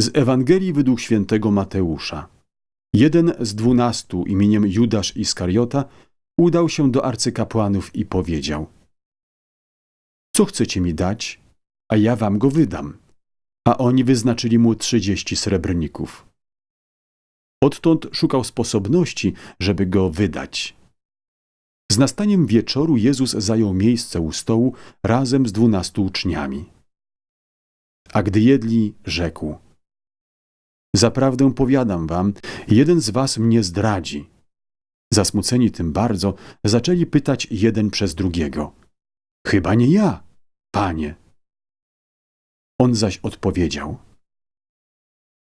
Z Ewangelii według świętego Mateusza. Jeden z dwunastu imieniem Judasz Iskariota udał się do arcykapłanów i powiedział Co chcecie mi dać, a ja wam go wydam. A oni wyznaczyli mu trzydzieści srebrników. Odtąd szukał sposobności, żeby go wydać. Z nastaniem wieczoru Jezus zajął miejsce u stołu razem z dwunastu uczniami. A gdy jedli, rzekł: Zaprawdę powiadam wam, jeden z was mnie zdradzi. Zasmuceni tym bardzo, zaczęli pytać jeden przez drugiego: Chyba nie ja, panie. On zaś odpowiedział: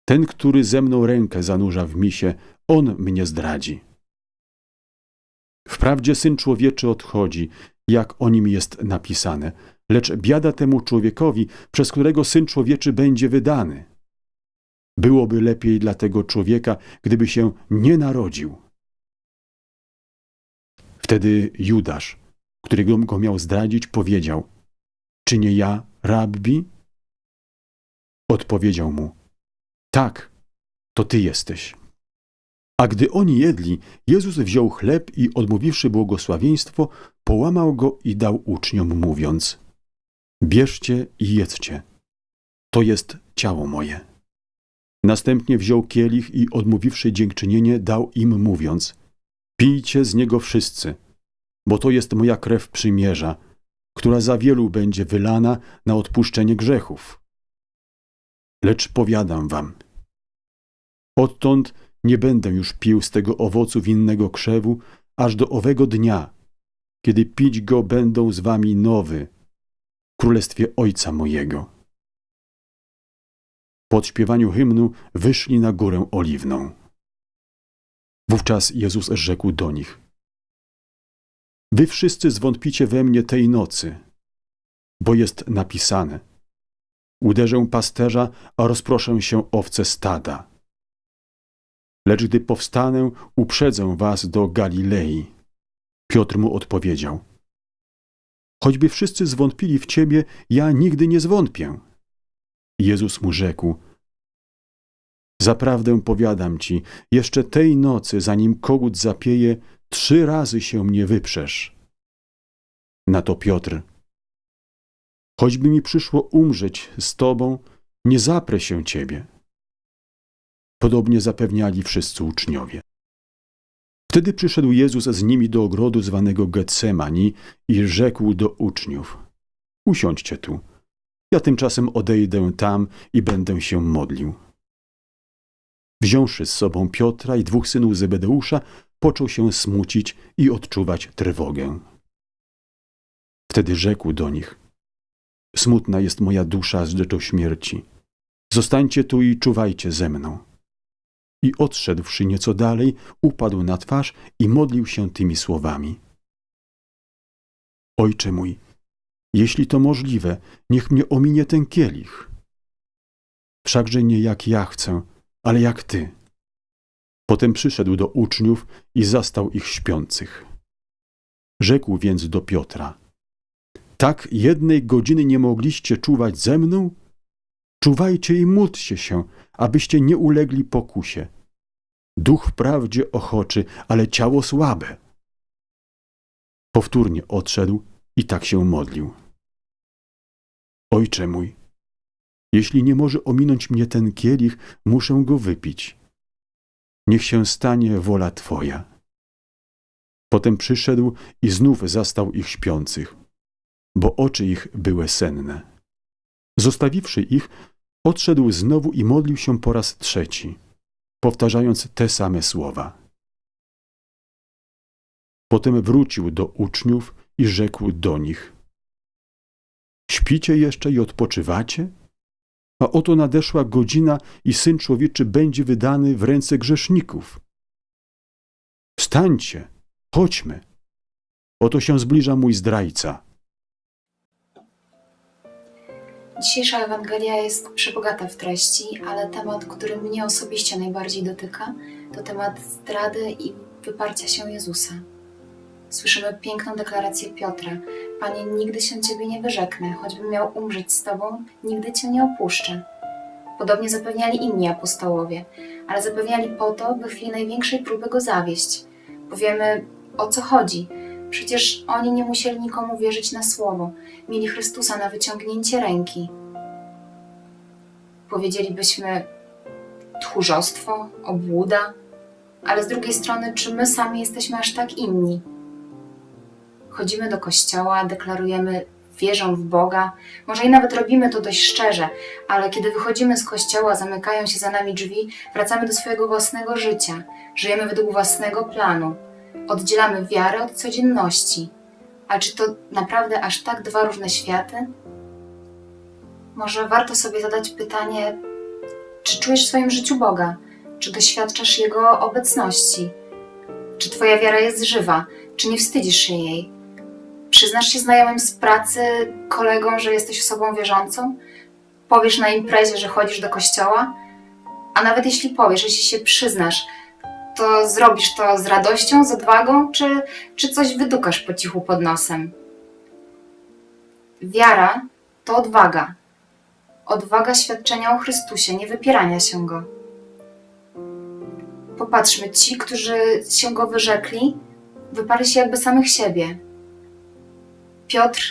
Ten, który ze mną rękę zanurza w misie, on mnie zdradzi. Wprawdzie syn człowieczy odchodzi, jak o nim jest napisane, lecz biada temu człowiekowi, przez którego syn człowieczy będzie wydany. Byłoby lepiej dla tego człowieka, gdyby się nie narodził. Wtedy Judasz, którego go miał zdradzić, powiedział: Czy nie ja, rabbi? Odpowiedział mu: Tak, to ty jesteś. A gdy oni jedli, Jezus wziął chleb i odmówiwszy błogosławieństwo, połamał go i dał uczniom, mówiąc: Bierzcie i jedzcie. To jest ciało moje. Następnie wziął kielich i odmówiwszy dziękczynienie, dał im, mówiąc: Pijcie z niego wszyscy, bo to jest moja krew przymierza, która za wielu będzie wylana na odpuszczenie grzechów. Lecz powiadam wam, odtąd nie będę już pił z tego owocu winnego krzewu, aż do owego dnia, kiedy pić go będą z wami nowy, w królestwie Ojca mojego. Po odśpiewaniu hymnu wyszli na górę oliwną. Wówczas Jezus rzekł do nich: Wy wszyscy zwątpicie we mnie tej nocy, bo jest napisane: Uderzę pasterza, a rozproszę się owce stada. Lecz gdy powstanę, uprzedzę was do Galilei. Piotr mu odpowiedział: Choćby wszyscy zwątpili w ciebie, ja nigdy nie zwątpię. Jezus mu rzekł: Zaprawdę powiadam ci, jeszcze tej nocy, zanim kogut zapieje, trzy razy się mnie wyprzesz. Na to Piotr: Choćby mi przyszło umrzeć z tobą, nie zaprę się ciebie. Podobnie zapewniali wszyscy uczniowie. Wtedy przyszedł Jezus z nimi do ogrodu zwanego Getsemani i rzekł do uczniów: Usiądźcie tu. Ja tymczasem odejdę tam i będę się modlił. Wziąwszy z sobą Piotra i dwóch synów Zebedeusza, począł się smucić i odczuwać trwogę. Wtedy rzekł do nich: Smutna jest moja dusza aż do śmierci. Zostańcie tu i czuwajcie ze mną. I odszedłszy nieco dalej, upadł na twarz i modlił się tymi słowami: Ojcze mój, jeśli to możliwe, niech mnie ominie ten kielich. Wszakże nie jak ja chcę, ale jak ty. Potem przyszedł do uczniów i zastał ich śpiących. Rzekł więc do Piotra: Tak jednej godziny nie mogliście czuwać ze mną? Czuwajcie i módlcie się, abyście nie ulegli pokusie. Duch wprawdzie ochoczy, ale ciało słabe. Powtórnie odszedł i tak się modlił. Ojcze mój, jeśli nie może ominąć mnie ten kielich, muszę go wypić. Niech się stanie wola Twoja. Potem przyszedł i znów zastał ich śpiących, bo oczy ich były senne. Zostawiwszy ich, odszedł znowu i modlił się po raz trzeci, powtarzając te same słowa. Potem wrócił do uczniów i rzekł do nich: Śpicie jeszcze i odpoczywacie? A oto nadeszła godzina i Syn Człowieczy będzie wydany w ręce grzeszników. Wstańcie, chodźmy. Oto się zbliża mój zdrajca. Dzisiejsza Ewangelia jest przebogata w treści, ale temat, który mnie osobiście najbardziej dotyka, to temat zdrady i wyparcia się Jezusa. Słyszymy piękną deklarację Piotra: Panie, nigdy się Ciebie nie wyrzeknę, choćbym miał umrzeć z Tobą, nigdy Cię nie opuszczę. Podobnie zapewniali inni apostołowie, ale zapewniali po to, by w chwili największej próby go zawieść. Powiemy, o co chodzi. Przecież oni nie musieli nikomu wierzyć na słowo. Mieli Chrystusa na wyciągnięcie ręki. Powiedzielibyśmy tchórzostwo, obłuda, ale z drugiej strony, czy my sami jesteśmy aż tak inni? Chodzimy do kościoła, deklarujemy wierzę w Boga, może i nawet robimy to dość szczerze, ale kiedy wychodzimy z kościoła, zamykają się za nami drzwi, wracamy do swojego własnego życia, żyjemy według własnego planu, oddzielamy wiarę od codzienności. A czy to naprawdę aż tak dwa różne światy? Może warto sobie zadać pytanie, czy czujesz w swoim życiu Boga? Czy doświadczasz Jego obecności? Czy Twoja wiara jest żywa? Czy nie wstydzisz się jej? Przyznasz się znajomym z pracy, kolegom, że jesteś osobą wierzącą? Powiesz na imprezie, że chodzisz do kościoła? A nawet jeśli powiesz, jeśli się przyznasz, to zrobisz to z radością, z odwagą, czy, czy coś wydukasz po cichu pod nosem? Wiara to odwaga. Odwaga świadczenia o Chrystusie, nie wypierania się Go. Popatrzmy, ci, którzy się Go wyrzekli, wyparli się jakby samych siebie. Piotr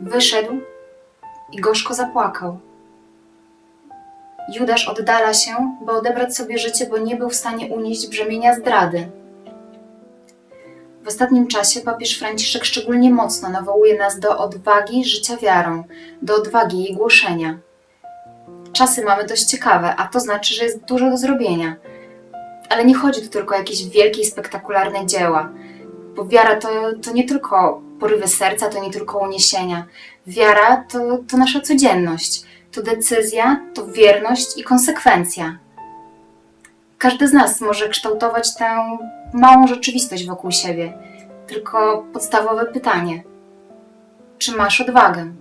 wyszedł i gorzko zapłakał. Judasz oddala się, by odebrać sobie życie, bo nie był w stanie unieść brzemienia zdrady. W ostatnim czasie papież Franciszek szczególnie mocno nawołuje nas do odwagi życia wiarą, do odwagi jej głoszenia. Czasy mamy dość ciekawe, a to znaczy, że jest dużo do zrobienia. Ale nie chodzi tu tylko o jakieś wielkie i spektakularne dzieła, bo wiara to, to nie tylko porywy serca, to nie tylko uniesienia. Wiara to, to nasza codzienność, to decyzja, to wierność i konsekwencja. Każdy z nas może kształtować tę małą rzeczywistość wokół siebie. Tylko podstawowe pytanie: czy masz odwagę?